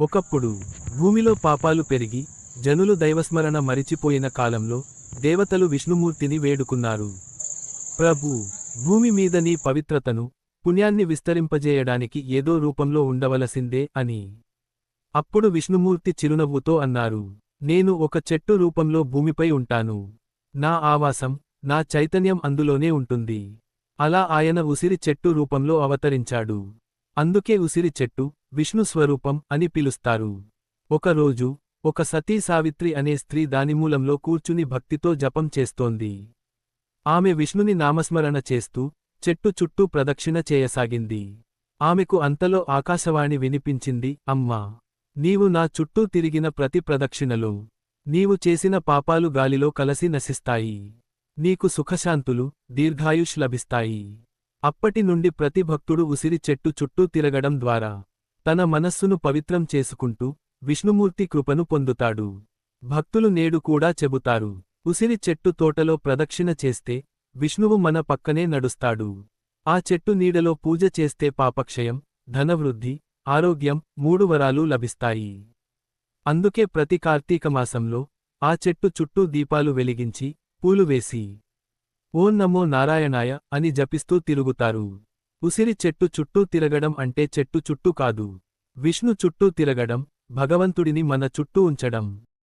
ఒకప్పుడు భూమిలో పాపాలు పెరిగి జనులు దైవస్మరణ మరిచిపోయిన కాలంలో దేవతలు విష్ణుమూర్తిని వేడుకున్నారు. ప్రభు భూమి మీద నీ పవిత్రతను పుణ్యాన్ని విస్తరింపజేయడానికి ఏదో రూపంలో ఉండవలసిందే అని. అప్పుడు విష్ణుమూర్తి చిరునవ్వుతో అన్నారు నేను ఒక చెట్టు రూపంలో భూమిపై ఉంటాను. నా ఆవాసం నా చైతన్యం అందులోనే ఉంటుంది. అలా ఆయన ఉసిరి చెట్టు రూపంలో అవతరించాడు. అందుకే ఉసిరి చెట్టు విష్ణు స్వరూపం అని పిలుస్తారు. ఒకరోజు ఒక సతీ సావిత్రి అనే స్త్రీ దానిమూలంలో కూర్చుని భక్తితో జపం చేస్తోంది. ఆమె విష్ణుని నామస్మరణ చేస్తూ చెట్టు చుట్టూ ప్రదక్షిణ చేయసాగింది. ఆమెకు అంతలో ఆకాశవాణి వినిపించింది అమ్మా నీవు నా చుట్టూ తిరిగిన ప్రతి ప్రదక్షిణలో నీవు చేసిన పాపాలు గాలిలో కలసి నశిస్తాయి. నీకు సుఖశాంతులు దీర్ఘాయుష్ లభిస్తాయి. అప్పటి నుండి ప్రతి భక్తుడు ఉసిరి చెట్టు చుట్టూ తిరగడం ద్వారా తన మనస్సును పవిత్రం చేసుకుంటూ విష్ణుమూర్తి కృపను పొందుతాడు. భక్తులు నేడు కూడా చెబుతారు ఉసిరి చెట్టు తోటలో ప్రదక్షిణ చేస్తే విష్ణువు మన పక్కనే నడుస్తాడు. ఆ చెట్టు నీడలో పూజ చేస్తే పాపక్షయం ధనవృద్ధి ఆరోగ్యం మూడు వరాలు లభిస్తాయి. అందుకే ప్రతి కార్తీక మాసంలో ఆ చెట్టు చుట్టూ దీపాలు వెలిగించి పూలు వేసి ఓం నమో నారాయణాయ అని జపిస్తూ తిరుగుతారు. ఉసిరి చెట్టు చుట్టూ తిరగడం అంటే చెట్టు చుట్టూ కాదు. విష్ణు చుట్టూ తిరగడం భగవంతుడిని మన చుట్టూ ఉంచడం.